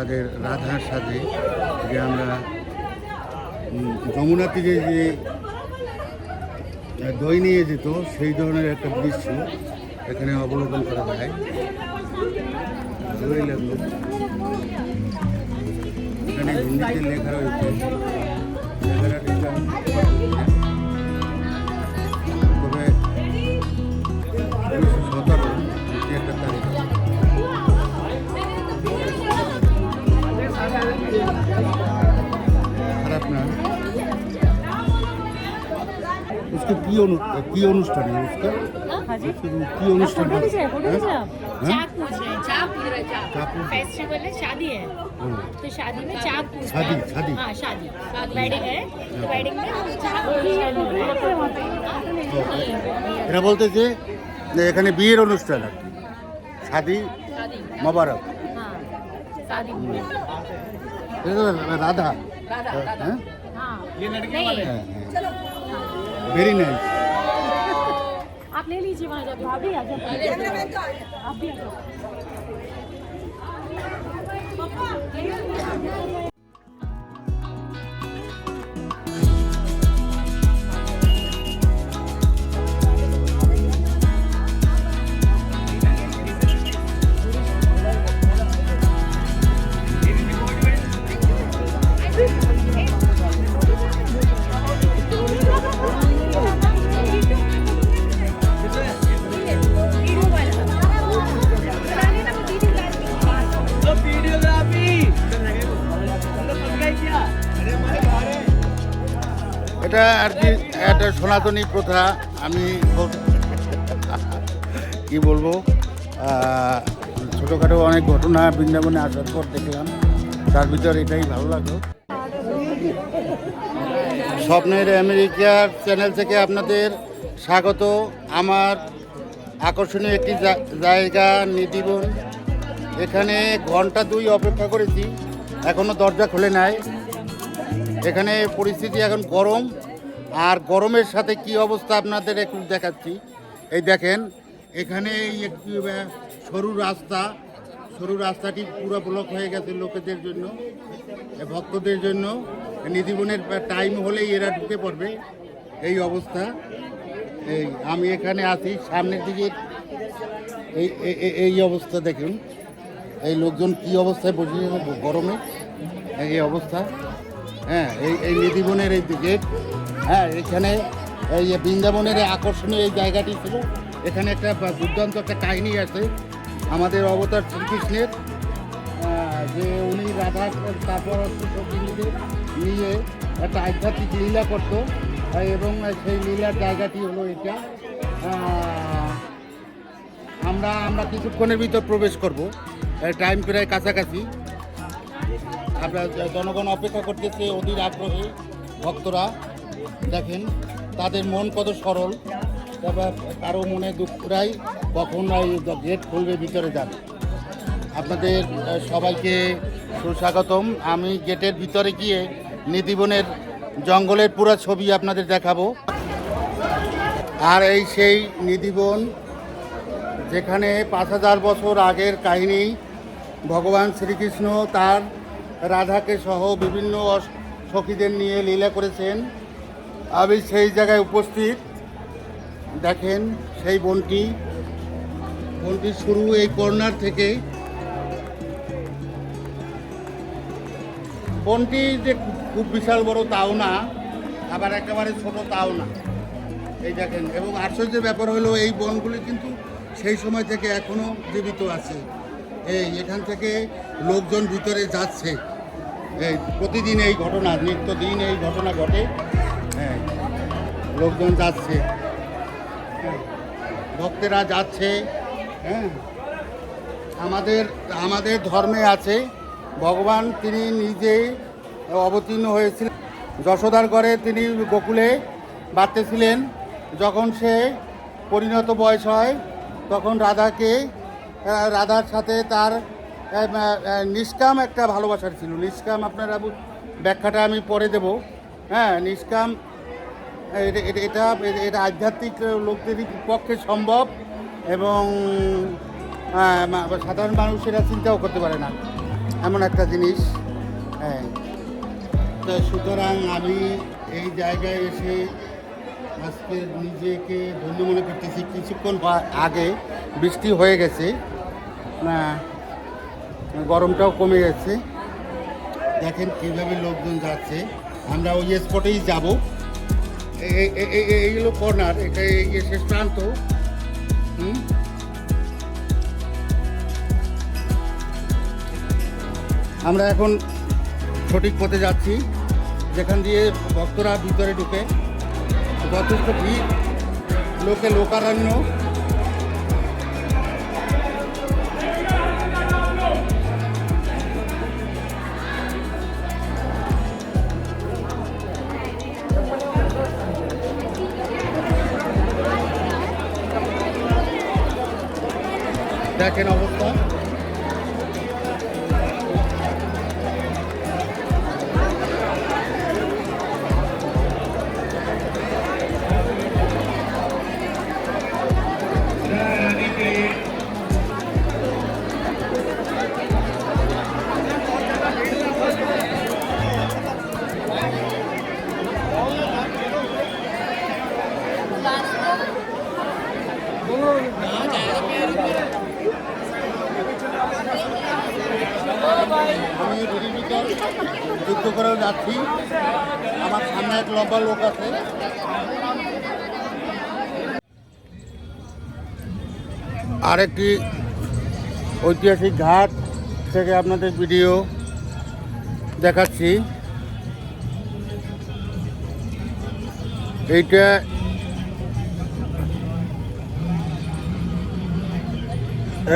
তাদের রাধার সাথে যে আমরা যমুনা থেকে যে দই নিয়ে যেত, সেই ধরনের একটা দৃশ্য এখানে অবলোকন করা যায়। ভালোই লাগল। এখানে হিন্দিতে লেখা রয়েছে रहे हैं चाक चाक पूछ- फेस्टिवल है शादी है हाँ। तो शादी में चाक पूछते शादी, हैं शादी। हाँ शादी वेडिंग है तो वेडिंग में चाक पूछते এরা বলতেছে যে এখানে বিয়ের অনুষ্ঠান আর কি শাদি शादी মোবারক हाँ शादी এটা তো রাধা राधा राधा হ্যাঁ વેરી નાઇસ आप ले लीजिए वहाँ जाके आप भी आ जाओ आप भी आ जाओ সনাতনী প্রথা, আমি কি বলব ছোটোখাটো অনেক ঘটনা বৃন্দাবনে আসার পর দেখলাম, তার ভিতর এটাই ভালো লাগল। স্বপ্নের আমেরিকার চ্যানেল থেকে আপনাদের স্বাগত। আমার আকর্ষণীয় একটি জায়গা, নিধিবন। এখানে ঘণ্টা দুই অপেক্ষা করেছি এখনও দরজা খুলে নাই। এখানে পরিস্থিতি এখন গরম। আর গরমের সাথে কি অবস্থা আপনাদের একটু দেখাচ্ছি। এই দেখেন, এখানে একটি সরু রাস্তা। সরু রাস্তাটি পুরো ব্লক হয়ে গেছে লোকেদের জন্য ভক্তদের জন্য। নিধিবনের টাইম হলেই এরা ঢুকে পড়বে। এই অবস্থা। এই, আমি এখানে আছি, সামনের দিকে এই এই অবস্থা দেখুন। এই লোকজন কি অবস্থায় বসে গরমে? এই অবস্থা। হ্যাঁ এই এই নিধিবনের এই গেট হ্যাঁ এখানে এই বৃন্দাবনের আকর্ষণীয় এই জায়গাটি ছিল। এখানে একটা দুর্দান্ত একটা কাহিনী আছে। আমাদের অবতার শ্রীকৃষ্ণের যে উনি রাধা তারপর নিয়ে একটা আধ্যাত্মিক লীলা করতো। এবং সেই লীলার জায়গাটি হলো এটা। আমরা আমরা কিছুক্ষণের ভিতর প্রবেশ করব। টাইম প্রায় কাছাকাছি। আমরা জনগণ অপেক্ষা করতেছে অধীর আগ্রহে ভক্তরা। দেখেন, তাদের মন কত সরল, তারপর কারও মনে দুঃখরাই কখন এই গেট খুলবে, ভিতরে যাবে আপনাদের সবাইকে সুস্বাগতম। আমি গেটের ভিতরে গিয়ে নিধিবনের জঙ্গলের পুরো ছবি আপনাদের দেখাবো। আর এই সেই নিধিবন, যেখানে পাঁচ হাজার বছর আগের কাহিনী, ভগবান শ্রীকৃষ্ণ তার রাধাকে সহ বিভিন্ন সখীদের নিয়ে লীলা করেছেন। আমি সেই জায়গায় উপস্থিত। দেখেন সেই বনটি। বনটি শুরু এই কর্নার থেকে। বনটি যে খুব- বিশাল বড় তাও না, আবার একেবারে ছোট তাও না। এই দেখেন, এবং আশ্চর্যের ব্যাপার হলো এই বনগুলি কিন্তু সেই সময় থেকে এখনও জীবিত আছে। এই, এখান থেকে লোকজন ভিতরে যাচ্ছে। এই, প্রতিদিন এই ঘটনা, নিত্যদিন এই ঘটনা ঘটে। লোকজন যাচ্ছে। ভক্তেরা যাচ্ছে হ্যাঁ। আমাদের আমাদের ধর্মে আছে, ভগবান তিনি নিজে অবতীর্ণ হয়েছিলেন। যশোদার ঘরে তিনি গোকুলে বাড়তেছিলেন। যখন সে পরিণত বয়স হয়, তখন রাধাকে রাধার সাথে তার নিষ্কাম একটা ভালোবাসার ছিল। নিষ্কাম আপনারা ব্যাখ্যাটা আমি পরে দেব। হ্যাঁ নিষ্কাম এটা এটা- এটা এটা আধ্যাত্মিক লোকদের পক্ষে সম্ভব এবং সাধারণ মানুষেরা চিন্তাও করতে পারে না। এমন একটা জিনিস। হ্যাঁ। তো সুতরাং আমি এই জায়গায় এসে আজকে নিজেকে ধন্য মনে করতেছি। কিছুক্ষণ আগে বৃষ্টি হয়ে গেছে। গরমটাও কমে গেছে। দেখেন কীভাবে লোকজন যাচ্ছে। আমরা ওই স্পটেই যাব। এই- এই- এই- এই হলো কর্নার, এটা এই যে? আমরা এখন সঠিক পথে যাচ্ছি, যেখান দিয়ে ভক্তরা ভিতরে ঢুকে। যথেষ্ট ভিড়, লোকে লোকারণ্য। দেখেন অবস্থা আমি যাচ্ছি আমার সামনে এক লম্বা লোক আছে। আরেকটি ঐতিহাসিক ঘাট থেকে আপনাদের ভিডিও দেখাচ্ছি। এইটা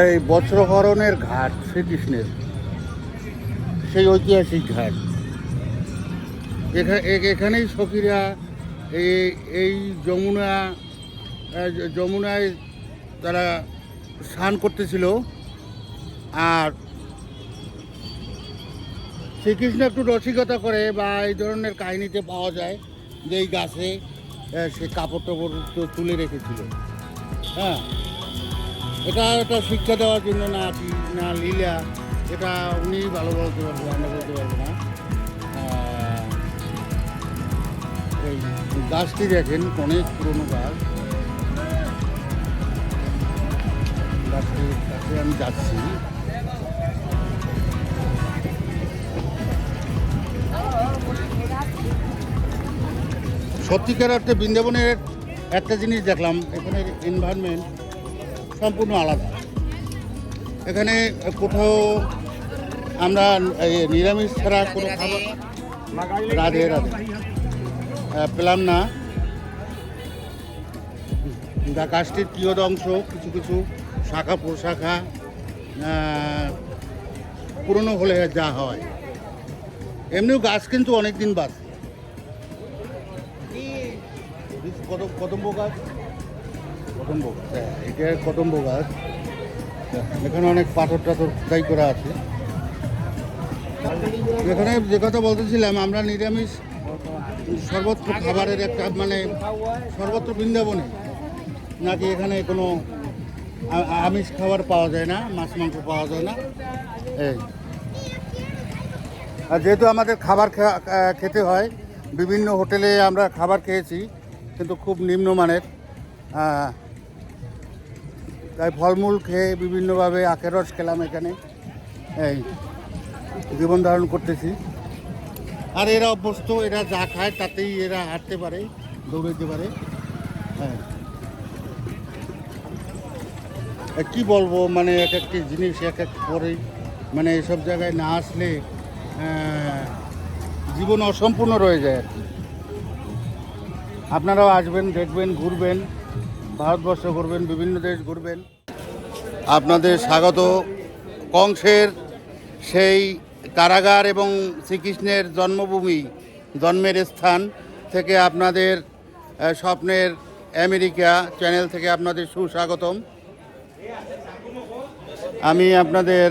এই বজ্রহরণের ঘাট, শ্রীকৃষ্ণের। সেই ঐতিহাসিক ঘাট। এখানেই সখীরা, এই এই যমুনা যমুনায় তারা স্নান করতেছিল। আর শ্রীকৃষ্ণ একটু রসিকতা করে বা এই ধরনের কাহিনীতে পাওয়া যায় যে এই গাছে সে কাপড় টাপড় তুলে রেখেছিল। হ্যাঁ। এটা একটা শিক্ষা দেওয়ার জন্য না না লীলা, এটা উনি ভালো বলতে পারব আমরা বলতে পারব না। গাছটি দেখেন অনেক পুরনো গাছ। গাছটির কাছে আমি যাচ্ছি। সত্যিকার অর্থে বৃন্দাবনের একটা জিনিস দেখলাম এখানের এনভায়রনমেন্ট সম্পূর্ণ আলাদা। এখানে কোথাও আমরা নিরামিষ ছাড়া কোনো খাবার রাধে রাধে। পেলাম না। যা গাছটির কিয়দ অংশ? কিছু কিছু শাখা প্রশাখা পুরনো হলে যা হয়। এমনিও গাছ কিন্তু অনেক দিন বাঁচে কদম কদম্ব গাছ? কদম্ব গাছ হ্যাঁ এটা কদম্ব গাছ। এখানে অনেক পাথর টাথর খোদাই করা আছে। এখানে যে কথা বলতেছিলাম আমরা নিরামিষ সর্বত্র খাবারের একটা মানে সর্বত্র বৃন্দাবনে। নাকি এখানে কোনো আমিষ খাবার পাওয়া যায় না, মাছ মাংস পাওয়া যায় না? এই। আর যেহেতু আমাদের খাবার খেতে হয়, বিভিন্ন হোটেলে আমরা খাবার খেয়েছি, কিন্তু খুব নিম্নমানের। তাই ফলমূল খেয়ে বিভিন্নভাবে আখের রস খেলাম এখানে। এই, জীবন ধারণ করতেছি। আর এরা অভ্যস্ত, এরা যা খায় তাতেই এরা হাঁটতে পারে, দৌড়াইতে পারে। হ্যাঁ। কি বলব মানে এক একটি জিনিস এক এক করে মানে এসব জায়গায় না আসলে জীবন অসম্পূর্ণ রয়ে যায় আর কি। আপনারাও আসবেন, দেখবেন, ঘুরবেন, ভারতবর্ষ ঘুরবেন, বিভিন্ন দেশ ঘুরবেন। আপনাদের স্বাগত। কংসের সেই কারাগার এবং শ্রীকৃষ্ণের জন্মভূমি, জন্মের স্থান থেকে আপনাদের স্বপ্নের আমেরিকা চ্যানেল থেকে আপনাদের সুস্বাগতম। আমি আপনাদের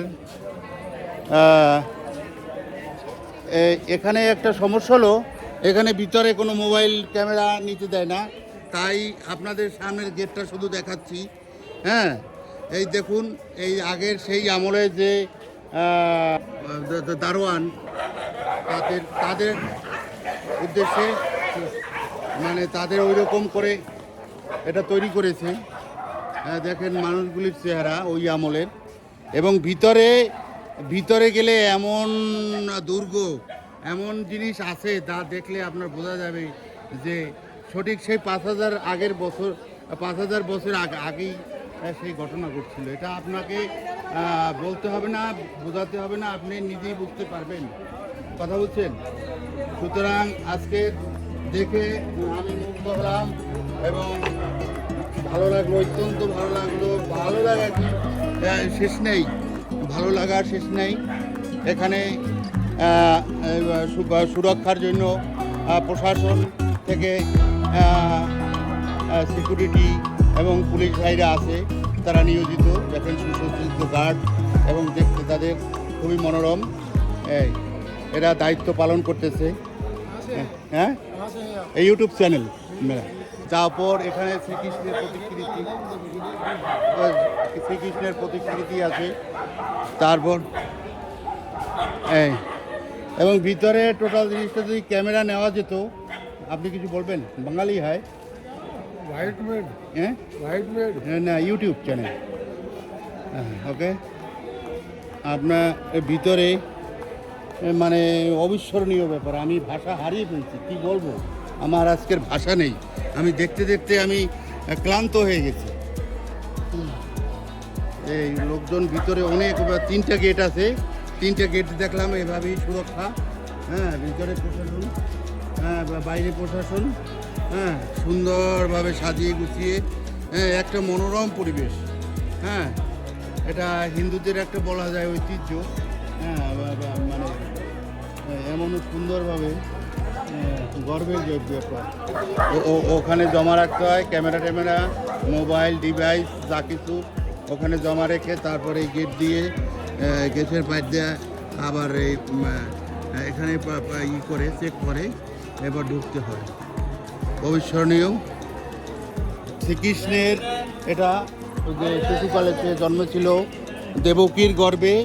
এখানে একটা সমস্যা হলো, এখানে ভিতরে কোনো মোবাইল ক্যামেরা নিতে দেয় না, তাই আপনাদের সামনের গেটটা শুধু দেখাচ্ছি। হ্যাঁ এই দেখুন, এই আগের সেই আমলে যে দারোয়ান তাদের তাদের উদ্দেশ্যে মানে তাদের ওই রকম করে এটা তৈরি করেছে। হ্যাঁ, দেখেন মানুষগুলির চেহারা ওই আমলের। এবং ভিতরে ভিতরে গেলে এমন দুর্গ এমন জিনিস আছে তা দেখলে আপনার বোঝা যাবে যে সঠিক সেই পাঁচ হাজার আগের বছর পাঁচ হাজার বছর আগে আগেই সেই ঘটনা ঘটছিল। এটা আপনাকে বলতে হবে না, বোঝাতে হবে না, আপনি নিজেই বুঝতে পারবেন। কথা বলছেন? সুতরাং আজকে দেখে আমি মুগ্ধ হলাম এবং ভালো লাগল, অত্যন্ত ভালো লাগল। ভালো লাগা কি? শেষ নেই। ভালো লাগার শেষ নেই। এখানে সুরক্ষার জন্য প্রশাসন থেকে সিকিউরিটি এবং পুলিশ ভাইরা আছে, তারা নিয়োজিত দেখেন সুসজ্জিত গার্ড এবং দেখতে তাদের খুবই মনোরম। এরা দায়িত্ব পালন করতেছে। হ্যাঁ? এই ইউটিউব চ্যানেল তারপর এখানে শ্রীকৃষ্ণের প্রতিকৃতি শ্রীকৃষ্ণের প্রতিকৃতি আছে। তারপর এবং ভিতরে টোটাল জিনিসটা যদি ক্যামেরা নেওয়া যেত, আপনি কিছু বলবেন? বাঙালি হয়। হোয়াইট মেড হ্যাঁ হোয়াইট মেড না ইউটিউব চ্যানেল ওকে আপনার ভিতরে মানে অবিস্মরণীয় ব্যাপার আমি ভাষা হারিয়ে ফেলছি কি বলব? আমার আজকের ভাষা নেই। আমি দেখতে দেখতে আমি ক্লান্ত হয়ে গেছি। এই লোকজন ভিতরে অনেক তিনটা গেট আছে। তিনটা গেট দেখলাম এভাবেই সুরক্ষা। হ্যাঁ ভিতরে প্রশাসন হ্যাঁ বাইরে প্রশাসন। হ্যাঁ সুন্দরভাবে সাজিয়ে গুছিয়ে হ্যাঁ একটা মনোরম পরিবেশ। হ্যাঁ এটা হিন্দুদের একটা বলা যায় ঐতিহ্য। হ্যাঁ মানে হ্যাঁ, এমন সুন্দরভাবে হ্যাঁ, গর্বের ব্যাপার। ওখানে জমা রাখতে হয় ক্যামেরা ট্যামেরা মোবাইল ডিভাইস যা কিছু ওখানে জমা রেখে তারপরে গেট দিয়ে গেটের বাইর দিয়ে আবার এই এখানে ই করে চেক করে এবার ঢুকতে হয়। অবিস্মরণীয়। শ্রীকৃষ্ণের এটা যে শিশুকালে সে জন্মেছিল দেবকীর গর্ভে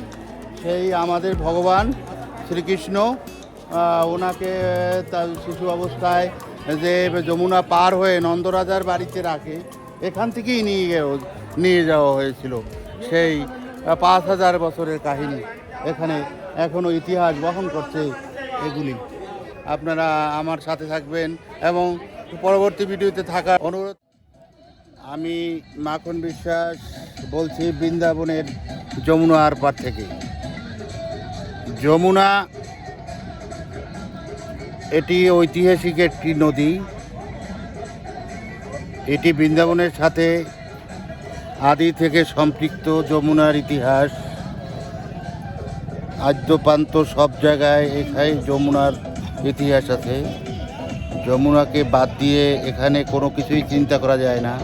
সেই আমাদের ভগবান শ্রীকৃষ্ণ ওনাকে তার শিশু অবস্থায় যে যমুনা পার হয়ে নন্দরাজার বাড়িতে রাখে, এখান থেকেই নিয়ে নিয়ে যাওয়া হয়েছিল। সেই পাঁচ হাজার বছরের কাহিনী এখানে এখনও ইতিহাস বহন করছে এগুলি। আপনারা আমার সাথে থাকবেন এবং পরবর্তী ভিডিওতে থাকার অনুরোধ। আমি মাখন বিশ্বাস বলছি বৃন্দাবনের যমুনার পার থেকে। যমুনা এটি ঐতিহাসিক একটি নদী। এটি বৃন্দাবনের সাথে আদি থেকে সম্পৃক্ত যমুনার ইতিহাস। আদ্যপান্ত সব জায়গায় এখানে যমুনার ইতিহাস আছে। যমুনাকে বাদ দিয়ে এখানে কোনো কিছুই চিন্তা করা যায় না।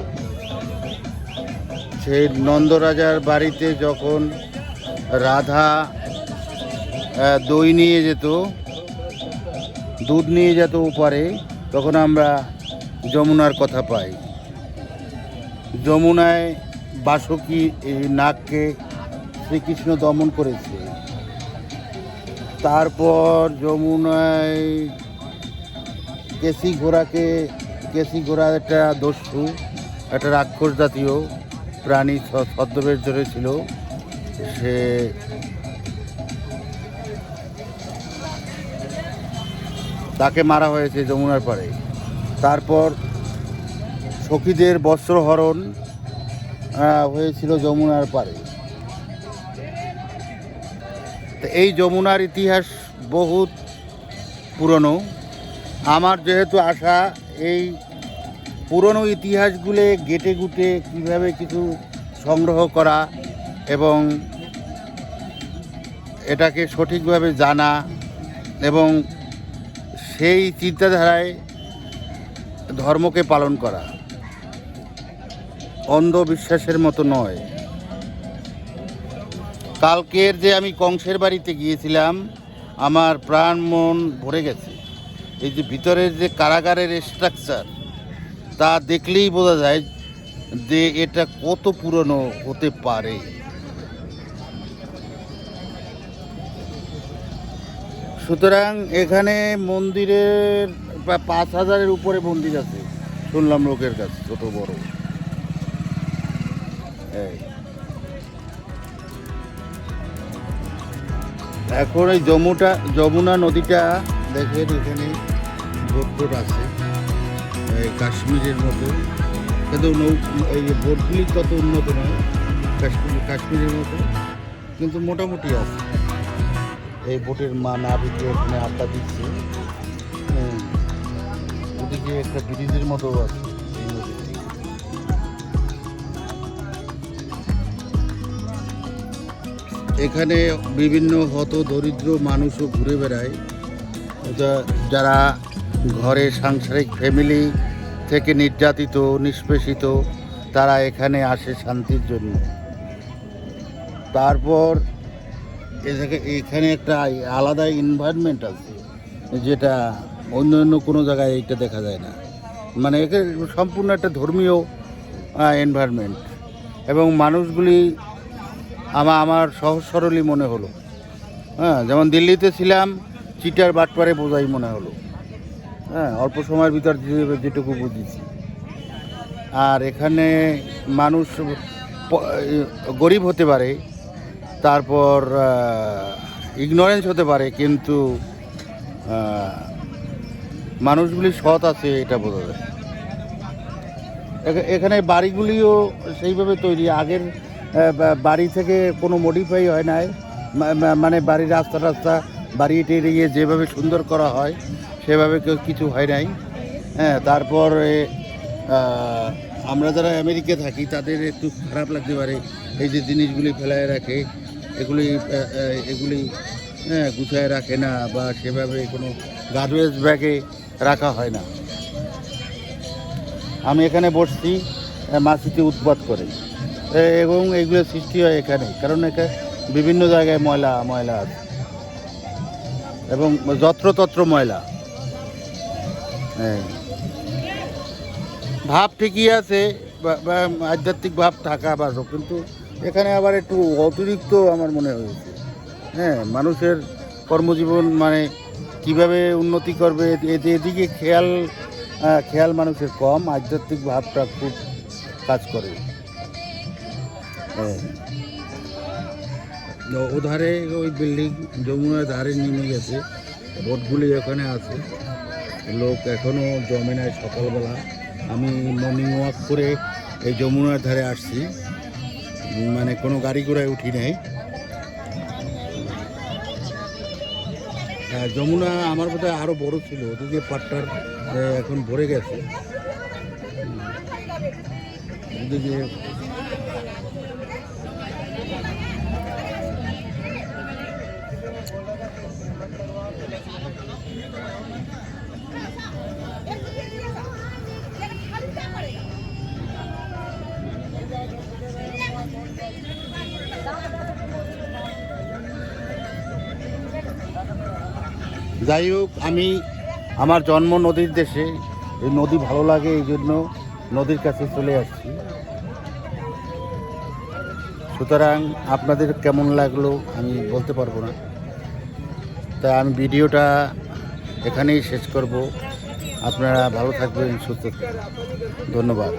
সেই নন্দরাজার বাড়িতে যখন রাধা দই নিয়ে যেত, দুধ নিয়ে যেত উপরে তখন আমরা যমুনার কথা পাই। যমুনায় বাসকি এই নাগকে শ্রীকৃষ্ণ দমন করেছে। তারপর যমুনায় কেসি ঘোড়াকে, কেসি ঘোড়া একটা দস্যু, একটা রাক্ষস জাতীয় প্রাণী ছদ্মবেশ ধরেছিল। সে তাকে মারা হয়েছে যমুনার পাড়ে। তারপর সখীদের বস্ত্রহরণ হয়েছিল যমুনার পাড়ে। এই যমুনার ইতিহাস বহুত পুরনো। আমার যেহেতু আশা, এই পুরনো ইতিহাসগুলো গেটে গুটে কীভাবে কিছু সংগ্রহ করা এবং এটাকে সঠিকভাবে জানা এবং সেই চিন্তাধারায় ধর্মকে পালন করা, অন্ধবিশ্বাসের মতো নয়। কালকের যে আমি কংসের বাড়িতে গিয়েছিলাম, আমার প্রাণ মন ভরে গেছে। এই যে ভিতরের যে কারাগারের স্ট্রাকচার তা দেখলেই বোঝা যায় যে এটা কত পুরনো হতে পারে সুতরাং এখানে মন্দিরের প্রায় পাঁচ হাজারের উপরে মন্দির আছে, শুনলাম লোকের কাছে, ছোট বড়। এখন এই যমুটা যমুনা নদীটা দেখেন এখানে বোট আছে। এই কাশ্মীরের মতো। কিন্তু এই যে বোটগুলি তত উন্নত নয়, কাশ্মীর, কাশ্মীরের মতো। কিন্তু মোটামুটি আছে। এই বোটের মা না ভিতরে ওখানে আড্ডা দিচ্ছে। ওদিকে একটা ব্রিজের মতো আছে। এখানে বিভিন্ন হত দরিদ্র মানুষও ঘুরে বেড়ায়। যারা ঘরে সাংসারিক ফ্যামিলি থেকে নির্যাতিত, নিষ্পেষিত, তারা এখানে আসে শান্তির জন্য। তারপর এখানে একটা আলাদা এনভায়রনমেন্ট আছে, যেটা অন্য অন্য কোনো জায়গায় এইটা দেখা যায় না। মানে একে সম্পূর্ণ একটা ধর্মীয় এনভায়রনমেন্ট এবং মানুষগুলি আমার আমার সহজ সরলই মনে হলো। হ্যাঁ যেমন দিল্লিতে ছিলাম চিটার বাটপারে বোঝাই মনে হলো। হ্যাঁ অল্প সময়ের ভিতর যেটুকু বুঝেছি। আর এখানে মানুষ গরিব হতে পারে, তারপর ইগনোরেন্স হতে পারে, কিন্তু মানুষগুলি সৎ আছে এটা বোঝা যায়। এখা- এখানে বাড়িগুলিও সেইভাবে তৈরি। আগের বাড়ি থেকে কোনো মডিফাই হয় নাই। মানে বাড়ির রাস্তা রাস্তা বাড়ি টেরিয়ে যেভাবে সুন্দর করা হয়, সেভাবে কেউ কিছু হয় নাই। হ্যাঁ তারপরে আমরা যারা আমেরিকা থাকি, তাদের একটু খারাপ লাগতে পারে। এই যে জিনিসগুলি ফেলায় রাখে, এগুলি এগুলি হ্যাঁ গুছায় রাখে না বা সেভাবে কোনো গার্বেজ ব্যাগে রাখা হয় না। আমি এখানে বসছি মাছিতে উৎপাত করে। এবং এগুলো সৃষ্টি হয় এখানে, কারণ এখানে বিভিন্ন জায়গায় ময়লা ময়লা আছে। এবং যত্রতত্র ময়লা। হ্যাঁ ভাব ঠিকই আছে আধ্যাত্মিক ভাব থাকা বাসক, কিন্তু এখানে আবার একটু অতিরিক্ত আমার মনে হয়েছে। হ্যাঁ মানুষের কর্মজীবন মানে কীভাবে উন্নতি করবে এদিকে খেয়াল খেয়াল মানুষের কম, আধ্যাত্মিক ভাবটা খুব কাজ করে। হ্যাঁ। ওধারে ওই বিল্ডিং যমুনার ধারে নেমে গেছে। বোটগুলি ওখানে আছে। লোক এখনও জমে নাই সকালবেলা। আমি মর্নিং ওয়াক করে এই যমুনার ধারে আসছি। মানে কোনো গাড়ি ঘোড়ায় উঠি নাই। হ্যাঁ, যমুনা আমার বোধহয় আরও বড় ছিল। ওদিকে পাট্টার এখন ভরে গেছে। ওদিকে যাই হোক, আমি আমার জন্ম নদীর দেশে। এই নদী ভালো লাগে, এই জন্য নদীর কাছে চলে আসছি। সুতরাং আপনাদের কেমন লাগল আমি বলতে পারব না। তাই আমি ভিডিওটা এখানেই শেষ করব। আপনারা ভালো থাকবেন, সুস্থ থাকবেন। ধন্যবাদ।